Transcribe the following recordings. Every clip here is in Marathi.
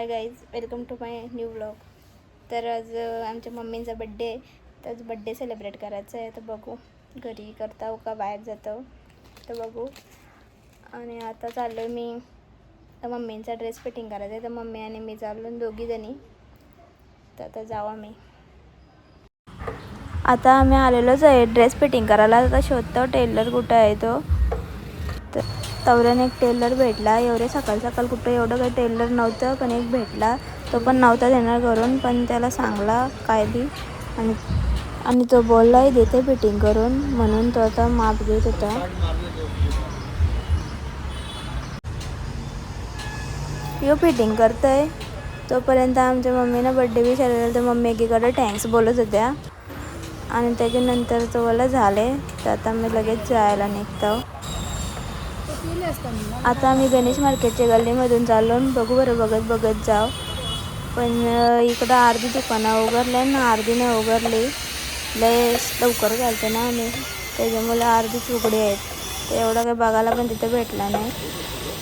Hi guys welcome to my new blog तर आज आमच्या मम्मींचा बड्डे आहे. तर आज बड्डे सेलिब्रेट करायचा आहे. तर बघू घरी करता का बाहेर जातो तर बघू. आणि आता चाललो मी. तर मम्मींचा ड्रेस फिटिंग करायचा आहे. तर मम्मी आणि मी चाललो दोघीजणी तर आता जाऊ आम्ही. आता आम्ही आलेलोच आहे. ड्रेस फिटिंग करायला. आता शोधतो टेलर कुठं आहे तो? तवऱ्याने एक टेलर भेटला. एवढे सकाळ सकाळ कुठं एवढं काही टेलर नव्हतं पण एक भेटला. तो पण नव्हता देणार करून पण त्याला सांगला काय बी. आणि आणि तो बोललाही देते फिटिंग करून. म्हणून तो आता माप घेत होता. यो फिटिंग करतोय. तोपर्यंत आमच्या मम्मीनं बड्डे बी विचारलेला तर मम्मी एकीकडे थँक्स बोलत होत्या. आणि त्याच्यानंतर तो मला झाले. तर आता मी लगेच जायला निघतो. आता आम्ही गणेश मार्केटच्या गल्लीमधून चाललो बघू बरं बघत बघत जाव पण इकडं अर्धी दुकानं उघडले ना अर्धी नाही उघडली. लय लवकर घालतो ना आम्ही. त्याच्यामुळे अर्धीच उघडी आहेत. तर एवढं काही बघायला पण तिथं भेटला नाही.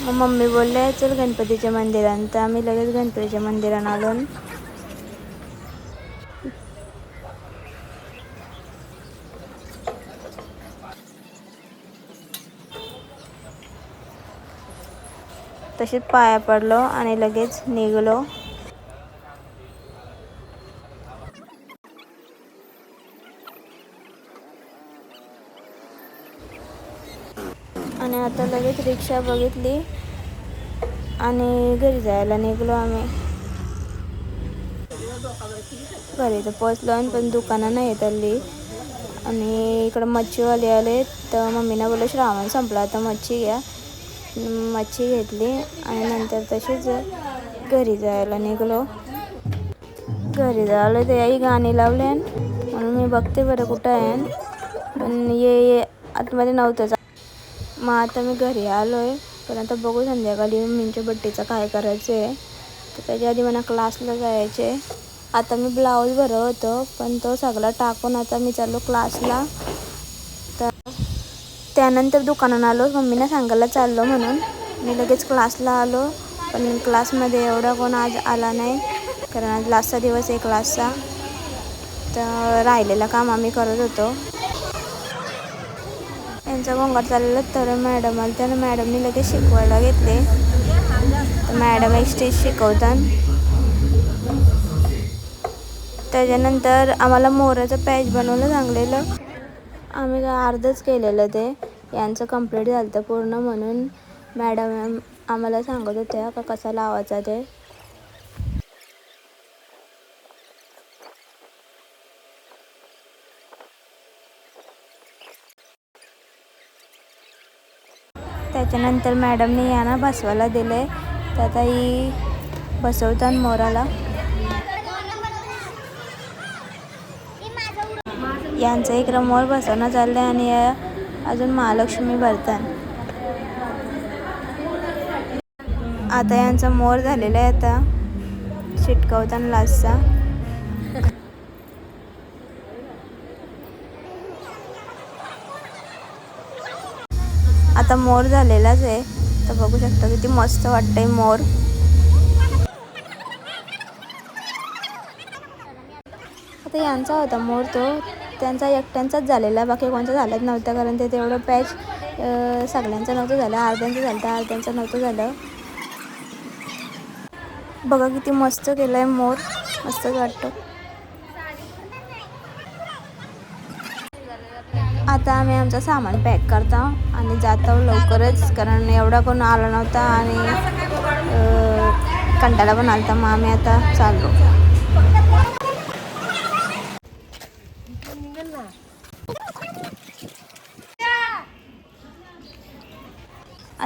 मग मम्मी बोलले चल गणपतीच्या मंदिरानं तर आम्ही लगेच गणपतीच्या मंदिरानं आलो तसेच पाया पडलो आणि लगेच निघलो. आणि आता लगेच रिक्षा बघितली आणि घरी जायला निघलो आम्ही. घरी तर पोचलो आणि पण दुकानं नाही येतली आणि इकडं मच्छीवाले आले तर मम्मीनं बोललं श्रावण संपला तर मच्छी घ्या. मच्छी घेतली आणि नंतर तशीच घरी जायला निघलो. घरी जायला ते आई गाणी लावले म्हणून मी बघते बरं कुठं आहे. पण ये ये आतमध्ये नव्हतंच. मग आता मी घरी आलो आहे पण आता बघू संध्याकाळी मम्मींच्या बड्डेचं काय करायचं आहे तर त्याच्या आधी मला क्लासला जायचे आता मी ब्लाऊज भरत होतो पण तो सगळा टाकून आता मी चाललो क्लासला त्यानंतर दुकानात आलो. मम्मीनं सांगायला चाललो म्हणून. मी लगेच क्लासला आलो. पण क्लासमध्ये एवढा कोण आज आला नाही. कारण आज लास्टचा दिवस आहे क्लासचा तर राहिलेलं काम आम्ही करत होतो. यांचा गोंगाट चाललेला तर मॅडम आली. तर मॅडमनी लगेच शिकवायला घेतले. तर मॅडम एक स्टेज शिकवतात. त्याच्यानंतर आम्हाला मोराचं पॅच बनवलं सांगलेलं आम्ही अर्धच केलेलं ते. यांचं कंप्लीट झालं होतं पूर्ण म्हणून मॅडम आम्हाला सांगत होत्या का कसा लावायचा ते. त्याच्यानंतर मॅडमने यांना बसवायला दिले तर आता ही बसवतात मोराला. यांचं एक मोर बसवणं चाललं आहे आणि या अजून महालक्ष्मी बर्तन. आता यांचा मोर झालेला आहे आता. शिटकवताना लास्टचा आता मोर झालेलाच आहे. तर बघू शकता किती मस्त वाटतंय मोर. आता यांचा होता मोर तो. त्यांचा एकट्यांचाच झालेला बाकी कोणता झालाच नव्हता कारण ते तेवढं पॅच सगळ्यांचं नव्हतं झालं अर्ध्यांचं झालं तर अर्ध्यांचं नव्हतं झालं. बघा किती मस्त केलं आहे मोर मस्तच वाटतं. आता आम्ही आमचं सामान पॅक करतो आणि जातो लवकरच कारण एवढा कोण आला नव्हता आणि कंटाळा पण आलता मग आम्ही आता चाललो.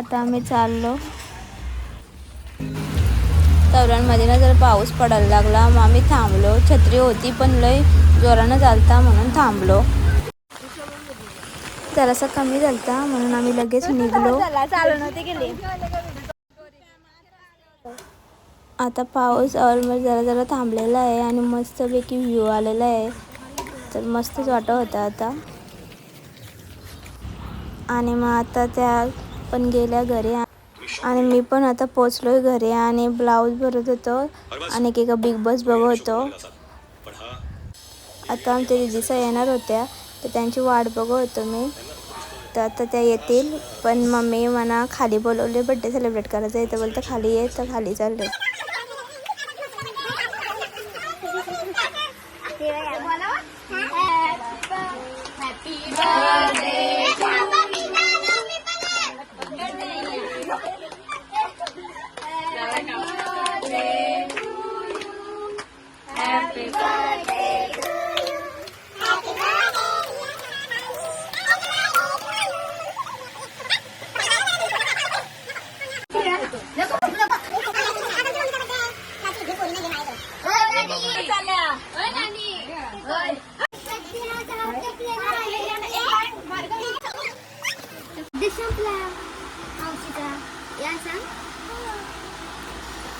आता आम्ही चाललो. तवरांमध्ये ना जर पाऊस पडायला लागला मग आम्ही थांबलो. छत्री होती पण लय जोरानं चालता म्हणून थांबलो. जरासा कमी झालता म्हणून आम्ही लगेच निघलो. आता पाऊस ऑलमोस्ट जरा जरा थांबलेला आहे आणि मस्तपैकी व्ह्यू आलेला आहे. तर मस्तच वाटत होता आता. आणि मग आता त्या पण गेल्या घरी आणि मी पण आता पोचलोय घरी आणि ब्लाऊज भरत होतो आणि एका बिग बॉस बघत होतो. आता आमच्या दिदीसा येणार होत्या तर त्यांची वाट बघत होतो मी. तर आता त्या येतील पण मम्मी मला खाली बोलवले बड्डे सेलिब्रेट करायचं आहे. तर बोलतं खाली ये तर खाली चालले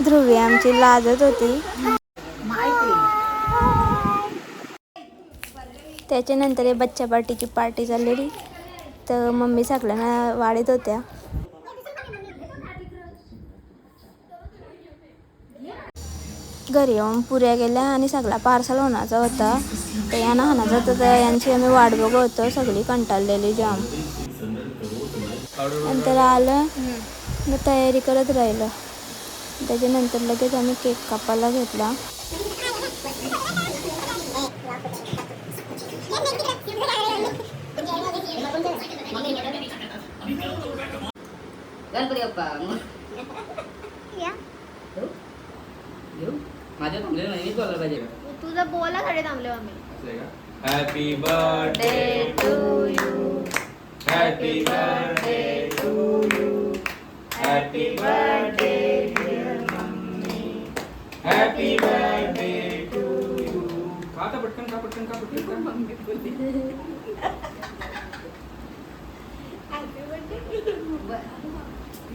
ध्रुवी आमची लाजत होती. त्याच्यानंतर हे बच्चा पार्टीची पार्टी चाललेली. तर मम्मी सगळ्यांना वाढत होत्या. घरी येऊन पुऱ्या गेल्या आणि सगळा पार्सल होण्याचा होता. तर यांना हाणाचा होता तर यांची आम्ही वाट बघत होतो. सगळी कंटाळलेली जाम. नंतर आलं. मग तयारी करत राहिलं. त्याच्यानंतर लगेच आम्ही केक कापायला घेतला. गणपती बाप्पा घेऊ माझ्या थांबलेलं नाही मीच बोलायला पाहिजे का? तुझा बोलासाठी थांबलो आम्ही. Happy Happy birthday to you. खा आता पटकन खा पटकन खा पटकन? खा मम्मी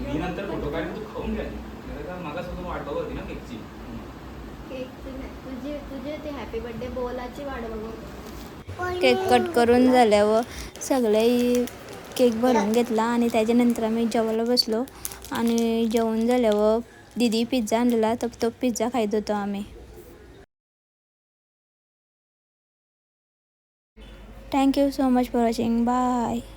मी नंतर फोटो काढून तू खाऊन घ्या मागासपासून वाट बघत होती ना केकची. तुझी तुझे ते हॅपी बर्थडे बोलाची वाट बघू केक कट करून झाल्यावर सगळे केक भरून घेतला आणि त्याच्यानंतर आम्ही जेवायला बसलो. आणि जेवण झाल्यावर દીદી પિઝા અંડલા તો તો પિઝા ખાઈ દો તો અમે thank you so much for watching bye